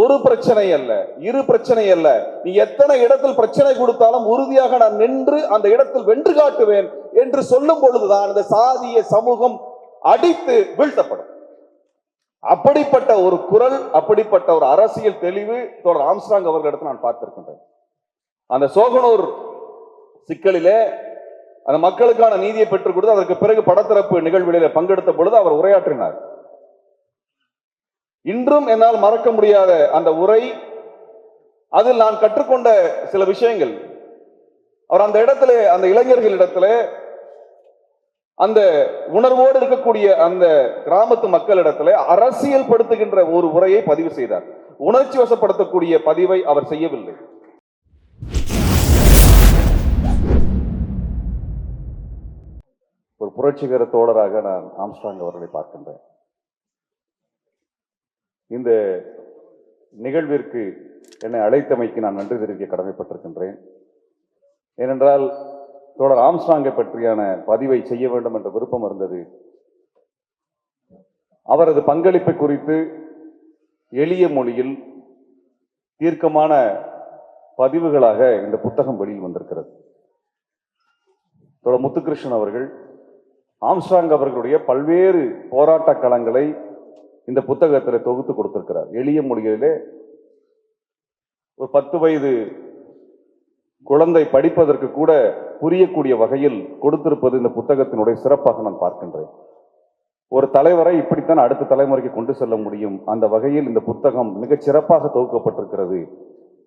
ஒரு பிரச்சனை அல்ல இரு பிரச்சனை அல்ல. நீ எத்தனை இடத்தில் பிரச்சனை கொடுத்தாலும் உறுதியாக நான் நின்று அந்த இடத்தில் வென்று காட்டுவேன் என்று சொல்லும் பொழுதுதான் இந்த சாதிய சமூகம் அடித்து வீழ்த்தப்படும். அப்படிப்பட்ட ஒரு குரல் அப்படிப்பட்ட ஒரு அரசியல் தெளிவு தோழர் ஆம்ஸ்ட்ராங் அவர்களிடத்தில் நான் பார்த்திருக்கின்றேன். அந்த சோகனூர் சிக்கலிலே அந்த மக்களுக்கான நீதியை பெற்றுக் கொடுத்து அதற்கு பிறகு படத்திறப்பு நிகழ்வுகளில் பங்கெடுத்த பொழுது அவர் உரையாற்றினார். இன்றும் என்னால் மறக்க முடியாத அந்த உரை. அதில் நான் கற்றுக்கொண்ட சில விஷயங்கள். அவர் அந்த இடத்துல அந்த இளைஞர்களிடத்துல அந்த உணர்வோடு இருக்கக்கூடிய அந்த கிராமத்து மக்களிடத்துல அரசியல் படுத்துகின்ற ஒரு உரையை பதிவு செய்தார். உணர்ச்சி வசப்படுத்தக்கூடிய பதிவை அவர் செய்யவில்லை. ஒரு புரட்சிகர தோழராக நான் ஆம்ஸ்டாங் அவர்களை பார்க்கின்றேன். இந்த நிகழ்விற்கு என்னை அழைத்தமைக்கு நான் நன்றி தெரிவிக்க கடமைப்பட்டிருக்கின்றேன். ஏனென்றால் தோழர் ஆம்ஸ்டாங்கை பற்றியான பதிவை செய்ய வேண்டும் என்ற விருப்பம் இருந்தது. அவரது பங்களிப்பை குறித்து எளிய மொழியில் தீர்க்கமான பதிவுகளாக இந்த புத்தகம் வெளியில் வந்திருக்கிறது. தோழர் முத்துகிருஷ்ணன் அவர்கள் ஆம்ஸ்டாங் அவர்களுடைய பல்வேறு போராட்ட களங்களை இந்த புத்தகத்தில் தொகுத்து கொடுத்துருக்கிறார். எளிய மொழிகளிலே ஒரு பத்து வயது குழந்தை படிப்பதற்கு கூட புரியக்கூடிய வகையில் கொடுத்திருப்பது இந்த புத்தகத்தினுடைய சிறப்பாக நான் பார்க்கின்றேன். ஒரு தலைவரை இப்படித்தான் அடுத்த தலைமுறைக்கு கொண்டு செல்ல முடியும். அந்த வகையில் இந்த புத்தகம் மிகச் சிறப்பாக தொகுக்கப்பட்டிருக்கிறது.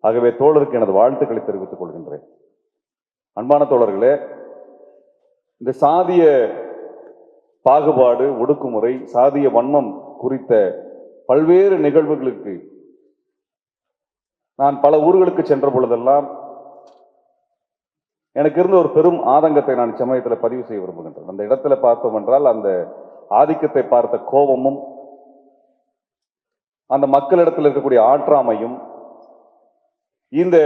ஆகவே தோழருக்கு எனது வாழ்த்துக்களை தெரிவித்துக் கொள்கின்றேன். அன்பான தோழர்களே இந்த சாதிய பாகுபாடு ஒடுக்குமுறை சாதிய வன்மம் குறித்த பல்வேறு நிகழ்வுகளுக்கு நான் பல ஊர்களுக்கு சென்ற பொழுதெல்லாம் எனக்கு இருந்த ஒரு பெரும் ஆதங்கத்தை நான் சமயத்தில் பதிவு செய்ய விரும்புகின்றேன். அந்த இடத்துல பார்த்தோம் என்றால் அந்த ஆதிக்கத்தை பார்த்த கோபமும் அந்த மக்களிடத்தில் இருக்கக்கூடிய ஆற்றாமையும் இந்த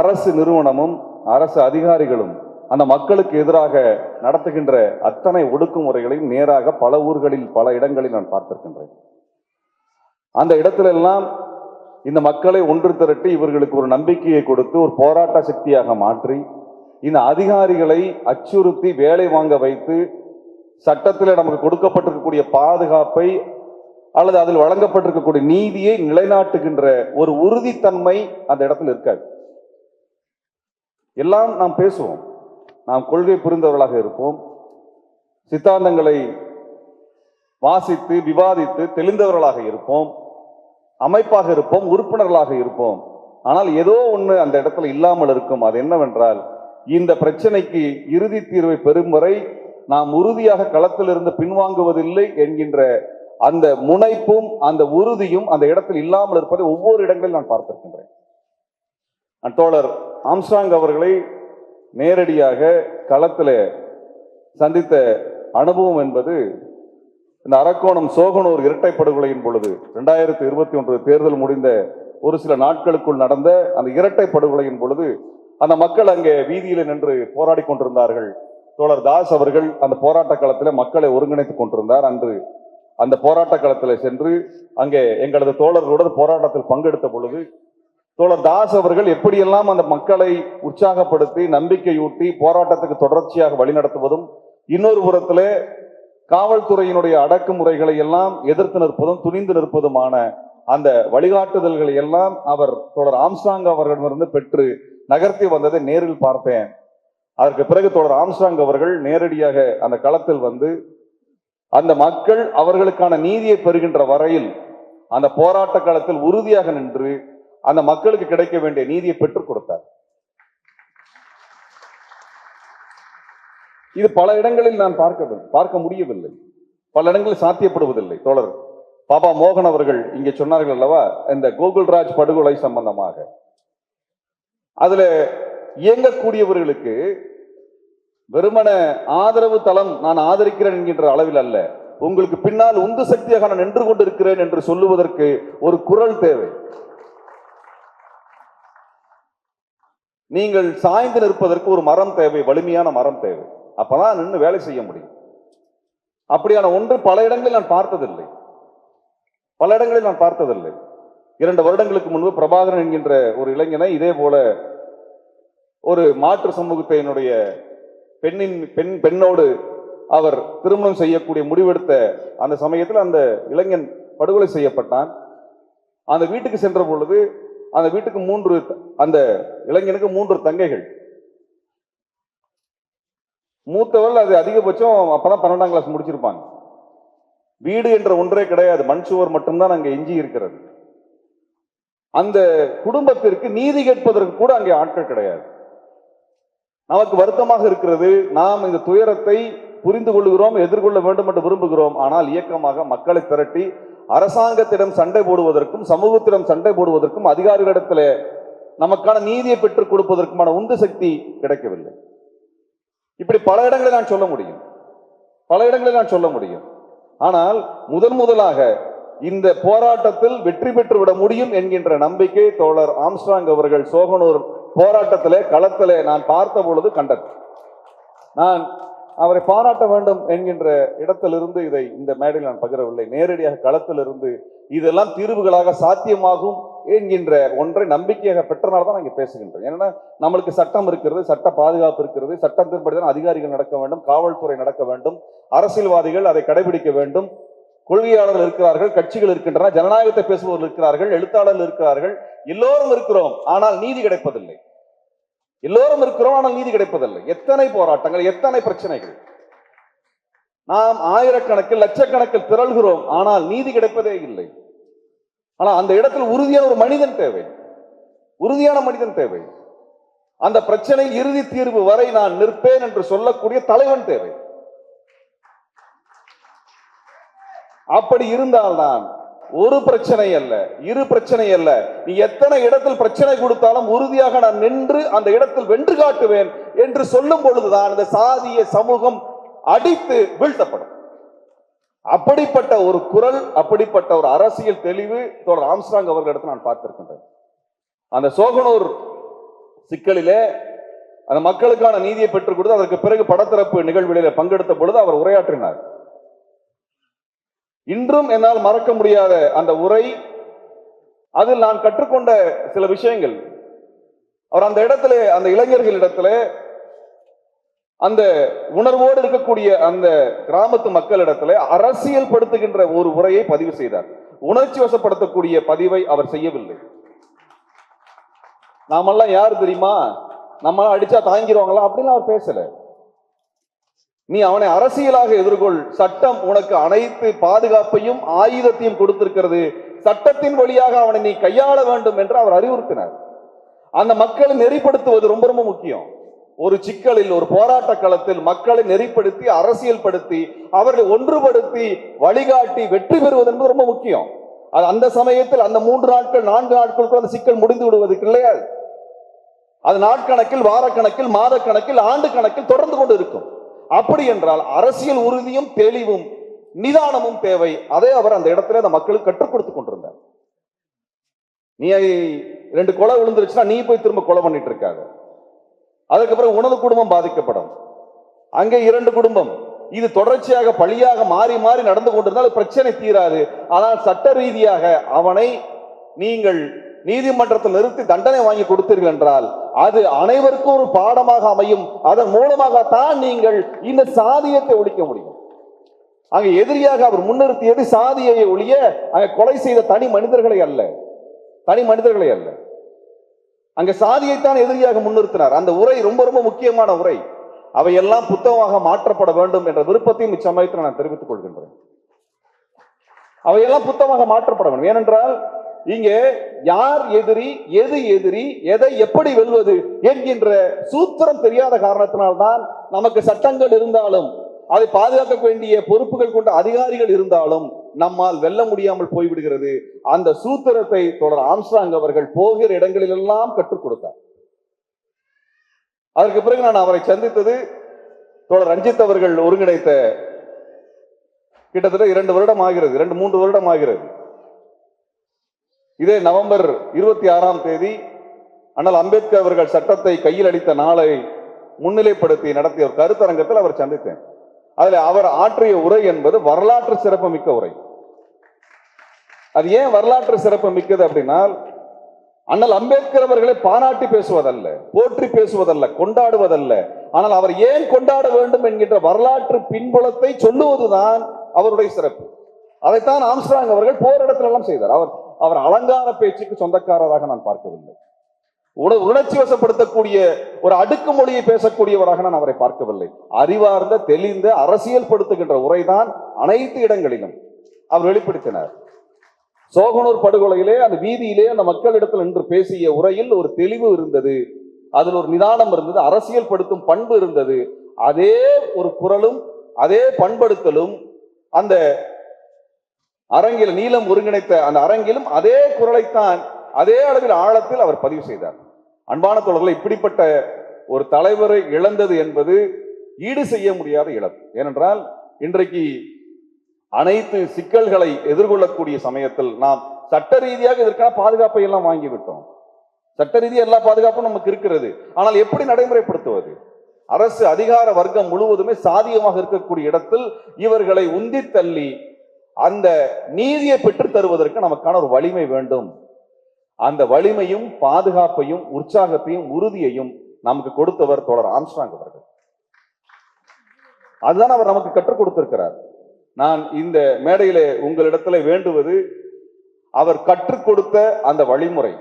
அரசு நிறுவனமும் அரசு அதிகாரிகளும் அந்த மக்களுக்கு எதிராக நடத்துகின்ற அத்தனை ஒடுக்குமுறைகளையும் நேராக பல ஊர்களில் பல இடங்களில் நான் பார்த்திருக்கின்றேன். அந்த இடத்திலெல்லாம் இந்த மக்களை ஒன்று திரட்டி இவர்களுக்கு ஒரு நம்பிக்கையை கொடுத்து ஒரு போராட்ட சக்தியாக மாற்றி இந்த அதிகாரிகளை அச்சுறுத்தி வேலை வாங்க வைத்து சட்டத்தில் நமக்கு கொடுக்கப்பட்டிருக்கக்கூடிய பாதுகாப்பை அல்லது அதில் வழங்கப்பட்டிருக்கக்கூடிய நீதியை நிலைநாட்டுகின்ற ஒரு உறுதித்தன்மை அந்த இடத்துல இருக்காது. எல்லாம் நாம் பேசுவோம். நாம் கொள்கை புரிந்தவர்களாக இருப்போம். சித்தாந்தங்களை வாசித்து விவாதித்து தெளிந்தவர்களாக இருப்போம். அமைப்பாக இருப்போம் உறுப்பினர்களாக இருப்போம். ஆனால் ஏதோ ஒன்று அந்த இடத்துல இல்லாமல் இருக்கும். அது என்னவென்றால் இந்த பிரச்சனைக்கு இறுதி தீர்வை பெறும் வரை நாம் உறுதியாக களத்திலிருந்து பின்வாங்குவதில்லை என்கின்ற அந்த முனைப்பும் அந்த உறுதியும் அந்த இடத்தில் இல்லாமல் இருப்பதை ஒவ்வொரு இடங்களில் நான் பார்த்திருக்கின்றேன். தோழர் ஆம்ஸ்ட்ராங் அவர்களை நேரடியாக களத்தில் சந்தித்த அனுபவம் என்பது இந்த அரக்கோணம் சோகனூர் இரட்டை படுகொலையின் பொழுது ரெண்டாயிரத்தி இருபத்தி ஒன்று தேர்தல் முடிந்த ஒரு சில நாட்களுக்குள் நடந்த அந்த இரட்டை படுகொலையின் பொழுது அந்த மக்கள் அங்கே வீதியில் நின்று போராடி கொண்டிருந்தார்கள். தோழர் தாஸ் அவர்கள் அந்த போராட்ட களத்தில் மக்களை ஒருங்கிணைத்துக் கொண்டிருந்தார். அன்று அந்த போராட்ட களத்தில் சென்று அங்கே எங்களது தோழர்களுடன் போராட்டத்தில் பங்கெடுத்த பொழுது தோழர் தாஸ் அவர்கள் எப்படியெல்லாம் அந்த மக்களை உற்சாகப்படுத்தி நம்பிக்கையூட்டி போராட்டத்துக்கு தொடர்ச்சியாக வழிநடத்துவதும் இன்னொரு புறத்திலே காவல்துறையினுடைய அடக்குமுறைகளை எல்லாம் எதிர்த்து நிற்பதும் துணிந்து நிற்பதுமான அந்த வழிகாட்டுதல்களை எல்லாம் அவர் தொடர் ஆம்ஸ்டாங் அவர்களிடமிருந்து பெற்று நகர்த்தி வந்ததை நேரில் பார்த்தேன். அதற்கு பிறகு தொடர் ஆம்ஸ்டாங் அவர்கள் நேரடியாக அந்த களத்தில் வந்து அந்த மக்கள் அவர்களுக்கான நீதியை பெறுகின்ற வரையில் அந்த போராட்ட களத்தில் உறுதியாக நின்று அந்த மக்களுக்கு கிடைக்க வேண்டிய நீதியை பெற்றுக் கொடுத்தார். இது பல இடங்களில் நான் பார்க்க பார்க்க முடியவில்லை. பல இடங்களில் சாத்தியப்படுவதில்லை. தோழர் பாபா மோகன் அவர்கள் இங்கே சொன்னார்கள் அல்லவா இந்த கோகுல்ராஜ் படுகொலை சம்பந்தமாக. அதுல இயங்கக்கூடியவர்களுக்கு வெறுமன ஆதரவு தளம் நான் ஆதரிக்கிறேன் என்கின்ற அளவில் அல்ல. உங்களுக்கு பின்னால் உந்து சக்தியாக நான் நின்று கொண்டிருக்கிறேன் என்று சொல்லுவதற்கு ஒரு குரல் தேவை. நீங்கள் சாய்ந்து நிற்பதற்கு ஒரு மரம் தேவை வலிமையான மரம் தேவை. அப்பதான் நின்று வேலை செய்ய முடியும். அப்படியான ஒன்று பல இடங்களில் நான் பார்த்ததில்லை. பல இடங்களில் நான் பார்த்ததில்லை. இரண்டு வருடங்களுக்கு முன்பு பிரபாகரன் என்கின்ற ஒரு இளைஞனை இதே போல ஒரு மாற்று சமூகத்தினுடைய பெண்ணின் பெண் பெண்ணோடு அவர் திருமணம் செய்யக்கூடிய முடிவெடுத்த அந்த சமயத்தில் அந்த இளைஞன் படுகொலை செய்யப்பட்டான். அந்த வீட்டுக்கு சென்ற பொழுது அந்த வீட்டுக்கு மூன்று அந்த இளைஞனுக்கு மூன்று தங்கைகள். மூத்தவர்கள் அது அதிகபட்சம் அப்பதான் பன்னெண்டாம் கிளாஸ் முடிச்சிருப்பாங்க. வீடு என்ற ஒன்றே கிடையாது. மண் சுவர் மட்டும்தான் அங்கே எஞ்சி இருக்கிறது. அந்த குடும்பத்திற்கு நீதி கேட்பதற்கு கூட அங்கே ஆட்கள் கிடையாது. நமக்கு வருத்தமாக இருக்கிறது. நாம் இந்த துயரத்தை புரிந்து கொள்கிறோம் எதிர்கொள்ள வேண்டும் என்று விரும்புகிறோம். ஆனால் இயக்கமாக மக்களை திரட்டி அரசாங்கத்திடம் சண்டை போடுவதற்கும் சமூகத்திடம் சண்டை போடுவதற்கும் அதிகாரிகளிடத்தில் நமக்கான நீதியை பெற்றுக் கொடுப்பதற்குமான உந்து சக்தி கிடைக்கவில்லை. இப்படி பல இடங்களில் நான் சொல்ல முடியும். பல இடங்களில் நான் சொல்ல முடியும். ஆனால் முதன் முதலாக இந்த போராட்டத்தில் வெற்றி பெற்று விட முடியும் என்கின்ற நம்பிக்கை தோழர் ஆம்ஸ்ட்ராங் அவர்கள் சோகனூர் போராட்டத்திலே களத்திலே நான் பார்த்த பொழுது கண்டது. நான் அவரை பாராட்ட வேண்டும் என்கின்ற இடத்திலிருந்து இதை இந்த மேடையில் நான் பகிரவில்லை. நேரடியாக களத்திலிருந்து இதெல்லாம் தீர்வுகளாக சாத்தியமாகும் என்கின்ற ஒன்றை நம்பிக்கையாக பெற்றனால தான் நாங்கள் பேசுகின்றோம் ஏன்னா நம்மளுக்கு சட்டம் இருக்கிறது சட்ட பாதுகாப்பு இருக்கிறது சட்டத்தின்படி தான் அதிகாரிகள் நடக்க வேண்டும் காவல்துறை நடக்க வேண்டும் அரசியல்வாதிகள் அதை கடைபிடிக்க வேண்டும். கொள்கையாளர்கள் இருக்கிறார்கள் கட்சிகள் இருக்கின்றன ஜனநாயகத்தை பேசுபவர்கள் இருக்கிறார்கள் எழுத்தாளர்கள் இருக்கிறார்கள் எல்லோரும் இருக்கிறோம். ஆனால் நீதி கிடைப்பதில்லை. எல்லோரும் இருக்கிறோம் ஆனால் நீதி கிடைப்பதில்லை. எத்தனை போராட்டங்கள் எத்தனை பிரச்சனைகள். நாம் ஆயிரக்கணக்கில் லட்சக்கணக்கில் திரள்கிறோம் ஆனால் நீதி கிடைப்பதே இல்லை. ஆனால் அந்த இடத்தில் உறுதியான ஒரு மனிதன் தேவை. உறுதியான மனிதன் தேவை. அந்த பிரச்சனை இறுதி தீர்வு வரை நான் நிற்பேன் என்று சொல்லக்கூடிய தலைவன் தேவை. அப்படி இருந்தால்தான் ஒரு பிரச்சனை அல்ல இரு பிரச்சனை அல்ல. நீ எத்தனை இடத்தில் பிரச்சனை கொடுத்தாலும் உறுதியாக நான் நின்று அந்த இடத்தில் வென்று காட்டுவேன் என்று சொல்லும் பொழுதுதான் இந்த சாதிய சமூகம் அடித்து வீழ்த்தப்படும். அப்படிப்பட்ட ஒரு குரல் அப்படிப்பட்ட ஒரு அரசியல் தெளிவு தொடர் ஆம்ஸ்ட்ராங் அவர்களிடத்தில் நான் பார்த்திருக்கின்றேன். அந்த சோகனூர் சிக்கலிலே அந்த மக்களுக்கான நீதியை பெற்றுக் கொடுத்து அதற்கு பிறகு படத்திறப்பு நிகழ்வுகளில் பங்கெடுத்த பொழுது அவர் உரையாற்றினார். இன்றும் என்னால் மறக்க முடியாத அந்த உரை. அதில் நான் கற்றுக்கொண்ட சில விஷயங்கள். அவர் அந்த இடத்துல அந்த இளைஞர்களிடத்துல அந்த உணர்வோடு இருக்கக்கூடிய அந்த கிராமத்து மக்களிடத்துல அரசியல் படுத்துகின்ற ஒரு உரையை பதிவு செய்தார். உணர்ச்சி வசப்படுத்தக்கூடிய பதிவை அவர் செய்யவில்லை. நாமெல்லாம் யாரு தெரியுமா? நம்ம அடிச்சா தாங்கிடுவாங்களா அப்படின்னு அவர் பேசல. நீ அவனை அரசியலாக எதிர்கொள். சட்டம் உனக்கு அனைத்து பாதுகாப்பையும் ஆயுதத்தையும் கொடுத்திருக்கிறது. சட்டத்தின் வழியாக அவனை நீ கையாள வேண்டும் என்று அவர் அறிவுறுத்தினார். அந்த மக்களை நெறிப்படுத்துவது ரொம்ப ரொம்ப முக்கியம். ஒரு சிக்கலில் ஒரு போராட்ட களத்தில் மக்களை நெறிப்படுத்தி அரசியல் படுத்தி அவர்களை ஒன்றுபடுத்தி வழிகாட்டி வெற்றி பெறுவது என்பது ரொம்ப முக்கியம். அது அந்த சமயத்தில் அந்த மூன்று நாட்கள் நான்கு நாட்களுக்குள் அந்த சிக்கல் முடிந்து விடுவது கிடையாது அது நாட்கணக்கில் வாரக்கணக்கில் மாதக்கணக்கில் ஆண்டு கணக்கில் தொடர்ந்து கொண்டு இருக்கும். அப்படி என்றால் அரசியல் உறுதியும் தெளிவும் நிதானமும் தேவை. அதை அவர் அந்த இடத்துல அந்த மக்களுக்கு கற்றுக் கொடுத்து கொண்டிருந்தார். நீ ரெண்டு கொலை விழுந்துருச்சுன்னா நீ போய் திரும்ப கொலை பண்ணிட்டு இருக்காத. அதுக்கப்புறம் உனது குடும்பம் பாதிக்கப்படும். அங்கே இரண்டு குடும்பம். இது தொடர்ச்சியாக பழியாக மாறி மாறி நடந்து கொண்டிருந்தால் பிரச்சனை தீராது. ஆனால் சட்ட ரீதியாக அவனை நீங்கள் நீதிமன்றத்தில் நிறுத்தி தண்டனை வாங்கி கொடுத்தீர்கள் என்றால் அது அனைவருக்கும் ஒரு பாடமாக அமையும். அதன் மூலமாகத்தான் நீங்கள் இந்த சாதியத்தை ஒழிக்க முடியும். அங்க எதிரியாக அவர் முன்னிறுத்தியது சாதியை ஒழிய அங்க கொலை செய்த தனி மனிதர்களை அல்ல. தனி மனிதர்களை அல்ல. அங்க சாதியைத்தான் எதிரியாக முன்னிறுத்தினார். அந்த உரை ரொம்ப ரொம்ப முக்கியமான உரை. அவையெல்லாம் புத்தகமாக மாற்றப்பட வேண்டும் என்ற விருப்பத்தையும் இச்சமயத்தில் நான் தெரிவித்துக் கொள்கின்றேன். அவையெல்லாம் புத்தகமாக மாற்றப்பட வேண்டும். ஏனென்றால் இங்கே யார் எதிரி எது எதிரி எதை எப்படி வெல்வது என்கின்ற சூத்திரம் தெரியாத காரணத்தினால்தான் நமக்கு சட்டங்கள் இருந்தாலும் அதை பாதுகாக்க வேண்டிய பொறுப்புகள் கொண்ட அதிகாரிகள் இருந்தாலும் நம்மால் வெல்ல முடியாமல் போய்விடுகிறது. அந்த சூத்திரத்தை தொடர் ஆம்ஸ்ட்ராங் அவர்கள் போகிற இடங்களிலெல்லாம் கற்றுக் கொடுத்தார். அதற்கு பிறகு நான் அவரை சந்தித்தது தொடர் ரஞ்சித் அவர்கள் ஒருங்கிணைத்த கிட்டத்தட்ட இரண்டு வருடம் ஆகிறது இரண்டு மூன்று வருடம் ஆகிறது. இதே நவம்பர் இருபத்தி ஆறாம் தேதி அண்ணல் அம்பேத்கர் அவர்கள் சட்டத்தை கையில் அடித்த நாளை முன்னிலைப்படுத்தி நடத்திய ஒரு கருத்தரங்கத்தில் அவர் சந்தித்தேன். அதில் அவர் ஆற்றிய உரை என்பது வரலாற்று சிறப்புமிக்க உரை. அது ஏன் வரலாற்று சிறப்பு மிக்கது அப்படின்னா அண்ணல் அம்பேத்கர் அவர்களை பாராட்டி பேசுவதல்ல போற்றி பேசுவதல்ல கொண்டாடுவதல்ல. ஆனால் அவர் ஏன் கொண்டாட வேண்டும் என்கின்ற வரலாற்று பின்புலத்தை சொல்லுவதுதான் அவருடைய சிறப்பு. அதைத்தான் ஆம்ஸ்ட்ராங் அவர்கள் போரிடத்துல எல்லாம் செய்தார். அவர் அவர் அலங்கார பேச்சுக்கு சொந்தக்காரராக நான் பார்க்கவில்லை. உணவு உணர்ச்சி வசப்படுத்தக்கூடிய ஒரு அடுக்குமொழியை பேசக்கூடியவராக நான் அவரை பார்க்கவில்லை. அறிவார்ந்த தெளிந்த அரசியல் படுத்துகின்ற உரைதான் அனைத்து இடங்களிலும் அவர் வெளிப்படுத்தினார். சோகனூர் படுகொலையிலே அந்த வீதியிலே அந்த மக்களிடத்தில் நின்று பேசிய உரையில் ஒரு தெளிவு இருந்தது. அதில் ஒரு நிதானம் இருந்தது அரசியல் படுத்தும் பண்பு இருந்தது. அதே ஒரு குரலும் அதே பண்படுத்தலும் அந்த அரங்கில் நீளம் ஒருங்கிணைத்த அந்த அரங்கிலும் அதே குரலைத்தான் அதே அளவில் ஆழத்தில் அவர் பதிவு செய்தார். அன்பான தோழர்களே இப்படிப்பட்ட ஒரு தலைவரை இழந்தது என்பது ஈடு செய்ய முடியாத இழப்பு. ஏனென்றால் இன்றைக்கு அனைத்து சிக்கல்களை எதிர்கொள்ளக்கூடிய சமயத்தில் நாம் சட்ட ரீதியாக இதற்கான பாதுகாப்பை எல்லாம் வாங்கிவிட்டோம். சட்ட ரீதியாக எல்லா பாதுகாப்பும் நமக்கு இருக்கிறது. ஆனால் எப்படி நடைமுறைப்படுத்துவது? அரசு அதிகார வர்க்கம் முழுவதுமே சாதியமாக இருக்கக்கூடிய இடத்தில் இவர்களை உந்தி தள்ளி அந்த நீதியை பெற்று தருவதற்கு நமக்கான ஒரு வலிமை வேண்டும். அந்த வலிமையும் பாதுகாப்பையும் உற்சாகத்தையும் உறுதியையும் நமக்கு கொடுத்தவர் தொடர் ஆம்ஸ்ட்ராங் அவர்கள். அதுதான் அவர் நமக்கு கற்றுக் கொடுத்திருக்கிறார். நான் இந்த மேடையிலே உங்களிடத்துல வேண்டுவது அவர் கற்றுக் கொடுத்த அந்த வழிமுறை.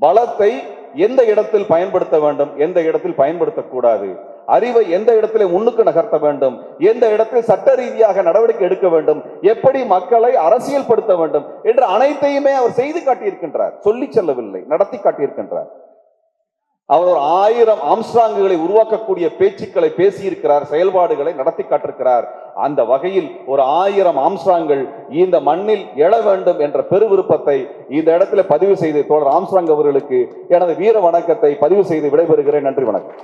பலத்தை எந்த இடத்தில் பயன்படுத்த வேண்டும் எந்த இடத்தில் பயன்படுத்தக்கூடாது அறிவை எந்த இடத்துல முன்னுக்கு நகர்த்த வேண்டும்? எந்த இடத்தில் சட்ட ரீதியாக நடவடிக்கை எடுக்க வேண்டும்? எப்படி மக்களை அரசியல் படுத்த வேண்டும்? என்று அனைத்தையுமே அவர் செய்து காட்டியிருக்கின்றார். சொல்லி செல்லவில்லை நடத்தி காட்டியிருக்கின்றார். அவர் ஒரு ஆயிரம் ஆம்ஸ்ட்ராங்குகளை உருவாக்கக்கூடிய பேச்சுக்களை பேசியிருக்கிறார் செயல்பாடுகளை நடத்தி காட்டிருக்கிறார். அந்த வகையில் ஒரு ஆயிரம் ஆம்ஸ்ட்ராங்கள் இந்த மண்ணில் எழ வேண்டும் என்ற பெரு விருப்பத்தை இந்த இடத்துல பதிவு செய்து தோழர் ஆம்ஸ்ட்ராங் அவர்களுக்கு எனது வீர வணக்கத்தை பதிவு செய்து விடைபெறுகிறேன். நன்றி வணக்கம்.